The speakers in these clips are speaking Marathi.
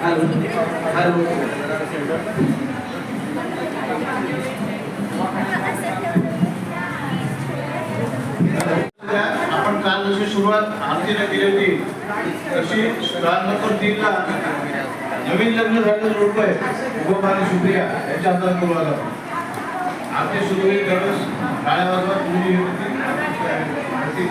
हॅलो हॅलो आपण काल जशी सुरुवात आरतीने केली होती तशी काल नंबर तीनला नवीन लग्न झालेलं रूप आहे उगम आणि सुप्रिया यांच्या हातात बोलवायला आरती सुरू होईल त्यावेळेस. काळ्या वाजवा तुम्ही आरती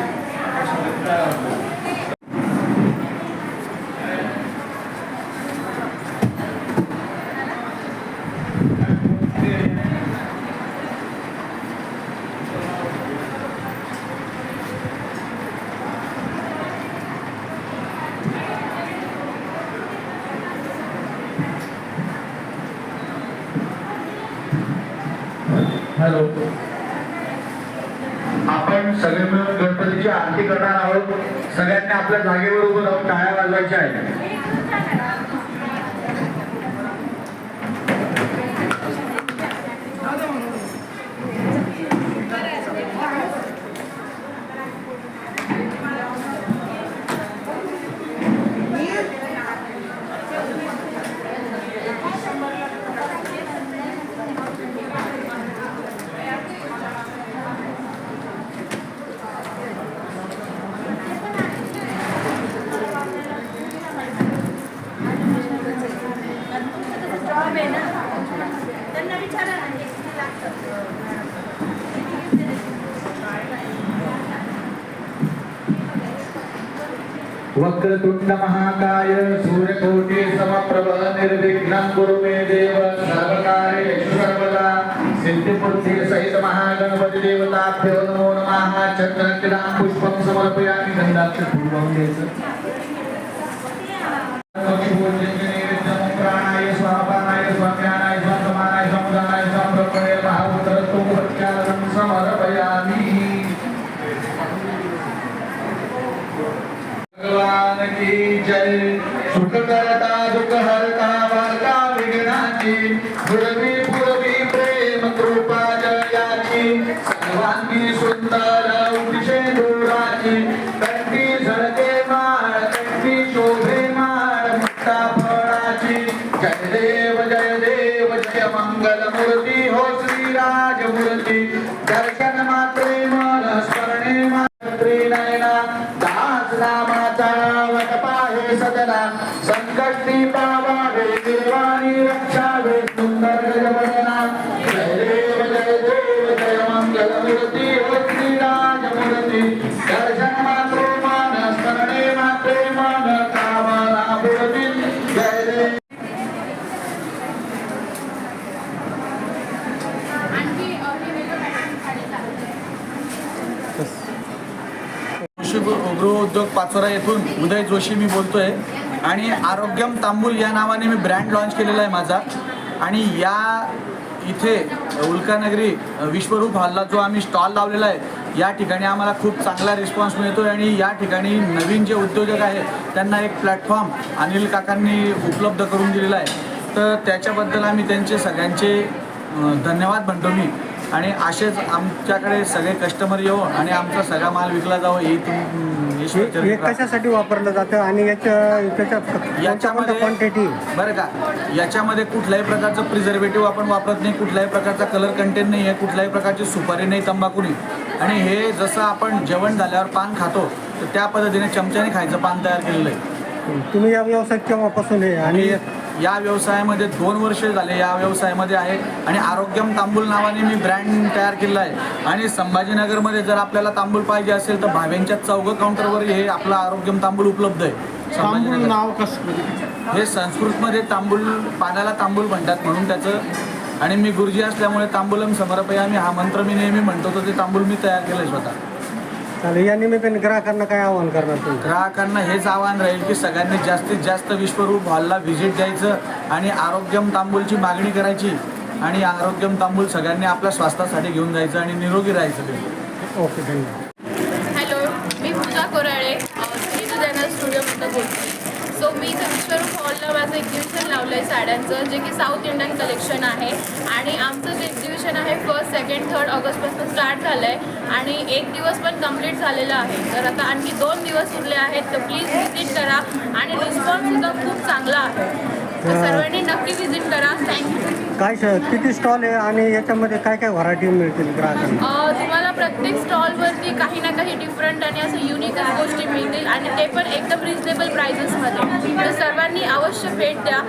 झालो आपण सगळे मिळून गणपतीची आरती करणार आहोत. सगळ्यांनी आपल्या जागेवर उभं राहून टाळ्या वाजवायच्या आहेत. वक्रतुंड महाकाय सूर्यकोटि समप्रभ निर्विघ्न कुरु मे देव सर्वकार्येषु सर्वदा सिद्धिबुद्धि सहित महागणपति देवताभ्यो नमो नमः। चक्रकिरां पुष्पं समर्पयामि गन्धाक्ष पूर्वं द्यायचं भगवान की जय। सुख करता दुख हरता वार्ता विघ्नाची। पुरवी पुरवी प्रेम कृपा जयाची। सर्वांगी सुंदर उठशे दुराची। कंठी झळके माळ कंठी शोभे माळ मुक्ता फळाची। जय देव जय देव जय मंगल मूर्ती हो श्रीराज मूर्ती दर्शन मात्रे मन स्मरणे पाचोरा येथून उदय जोशी मी बोलतोय. आणि आरोग्यम तांबूल या नावाने मी ब्रँड लॉन्च केलेला आहे माझा. आणि या इथे उल्कानगरी विश्वरूप हल्ला जो आम्ही स्टॉल लावलेला आहे या ठिकाणी आम्हाला खूप चांगला रिस्पॉन्स मिळतो आणि या ठिकाणी नवीन जे उद्योजक आहेत त्यांना एक प्लॅटफॉर्म अनिल काकांनी उपलब्ध करून दिलेला आहे. तर त्याच्याबद्दल आम्ही त्यांचे सगळ्यांचे धन्यवाद म्हणतो मी. आणि असेच आमच्याकडे सगळे कस्टमर येऊन आणि आमचा सगळा माल विकला जावं ही तुम हे. कशासाठी वापरलं जातं आणि याच्या याच्यामध्ये क्वांटिटी बरं का. याच्यामध्ये कुठल्याही प्रकारचं प्रिझर्वेटिव्ह आपण वापरत नाही कुठल्याही प्रकारचा कलर कंटेंट नाही आहे कुठल्याही प्रकारची सुपारी नाही तंबाखू नाही. आणि हे जसं आपण जेवण झाल्यावर पान खातो तर त्या पद्धतीने चमच्याने खायचं पान तयार केलेलं आहे. तुम्ही या व्यवसायात केव्हापासून आहे आणि या व्यवसायामध्ये दोन वर्ष झाले या व्यवसायामध्ये आहे. आणि आरोग्यम तांबूल नावाने मी ब्रँड तयार केलेला आहे. आणि संभाजीनगरमध्ये जर आपल्याला तांबूल पाहिजे असेल तर भाव्यांच्या चौघ काउंटरवर हे आपलं आरोग्यम तांबूल उपलब्ध आहे. संभाजीनगर. नाव कसं हे संस्कृतमध्ये तांबूल पाण्याला तांबूल म्हणतात म्हणून त्याचं. आणि मी गुरुजी असल्यामुळे तांबूलम समर्पयामी हा मंत्र मी नेहमी म्हणतो तर ते तांबूल मी तयार केलं स्वतः. चालेल. या निमित्ताने ग्राहकांना काय आवाहन करणार तुम्ही? ग्राहकांना हेच आव्हान राहील की सगळ्यांनी जास्तीत जास्त विश्वरूप हॉलला व्हिजिट द्यायचं आणि आरोग्यम तांबूलची मागणी करायची आणि आरोग्यम तांबूल सगळ्यांनी आपल्या स्वास्थ्यासाठी घेऊन जायचं आणि निरोगी राहायचं ओके धन्यवाद. मी विश्वरूप हॉलला माझं एक्झिबिशन लावलं आहे साड्यांचं जे की साऊथ इंडियन कलेक्शन आहे. आणि आमचं जे एक्झिबिशन आहे फर्स्ट सेकंड थर्ड ऑगस्टपासून स्टार्ट झालं आहे आणि एक दिवस पण कंप्लीट झालेला आहे. तर आता आणखी दोन दिवस उरले आहेत तर प्लीज व्हिजिट करा. आणि रिस्पॉन्ससुद्धा खूप चांगला आहे. तर सर्वांनी नक्की व्हिजिट करा. थँक्यू काय किती स्टॉल आहे आणि याच्यामध्ये काय काय व्हरायटी मिळतील ग्राहकांना? प्रत्येक स्टॉलवरती काही ना काही डिफरंट आणि असं युनिकच गोष्टी मिळतील आणि ते पण एकदम रिजनेबल प्राइजेसमध्ये तर सर्वांनी अवश्य भेट द्या.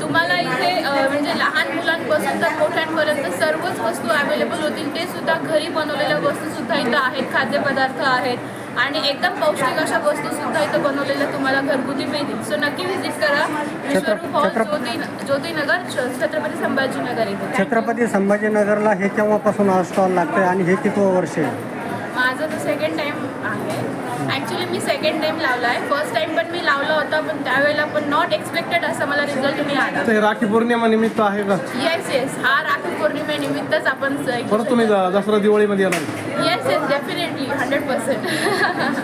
तुम्हाला इथे म्हणजे लहान मुलांपासून तर मोठ्यांपर्यंत सर्वच वस्तू अवेलेबल होतील. ते सुद्धा घरी बनवलेल्या वस्तूसुद्धा इथं आहेत. खाद्यपदार्थ आहेत. आणि एकदम पौष्टिक अशा वस्तूसुद्धा इथं बनवलेल्या तुम्हाला घरगुती मिळतील सो नक्की व्हिजिट करा. विश्वरूप हॉल छत्रप- ज्योती ज्योतिनगर छत्रपती संभाजीनगर इथे. छत्रपती संभाजीनगरला हे केव्हापासून हा स्टॉल लागतोय आणि हे कितवं वर्ष आहे? माझं तर सेकंड टाइम ॲक्च्युली मी सेकंड टाइम लावला आहे फर्स्ट टाइम पण मी लावला होता पण त्यावेळेला पण नॉट एक्सपेक्टेड असा मला रिझल्ट मिळाला ते राखी पौर्णिमा निमित्त आहे का? येस येस हा राखी पौर्णिमेनिमित्तच आपण परत तुम्ही दसरा दिवाळीमध्ये येणार yes yes definitely hundred percent